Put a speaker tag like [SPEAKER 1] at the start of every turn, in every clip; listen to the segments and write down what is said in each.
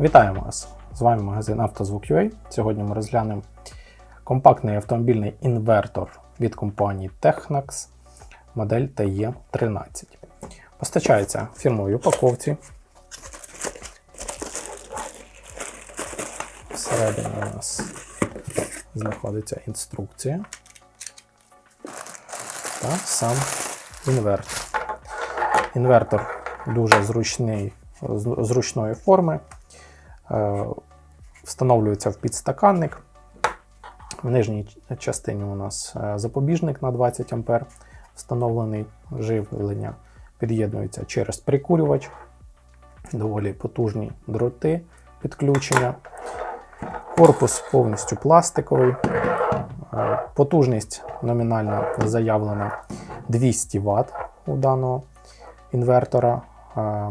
[SPEAKER 1] Вітаємо вас! З вами магазин «Автозвук.UA». Сьогодні ми розглянемо компактний автомобільний інвертор від компанії Technax модель TE13. Постачається в фірмовій упаковці. Всередині у нас знаходиться інструкція та сам інвертор. Інвертор дуже зручний, зручної форми. Е, Встановлюється в підстаканник. В нижній частині у нас е, запобіжник на 20 А встановлений живлення. Під'єднується через прикурювач, доволі потужні дроти підключення. Корпус повністю пластиковий. Е, Потужність номінальна заявлена 200 Вт у даного інвертора,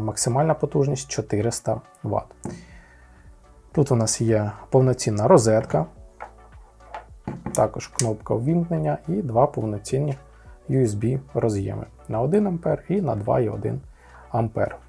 [SPEAKER 1] максимальна потужність 400 Вт. Тут у нас є повноцінна розетка, також кнопка ввімкнення і два повноцінні USB роз'єми на 1 А і на 2,1 А.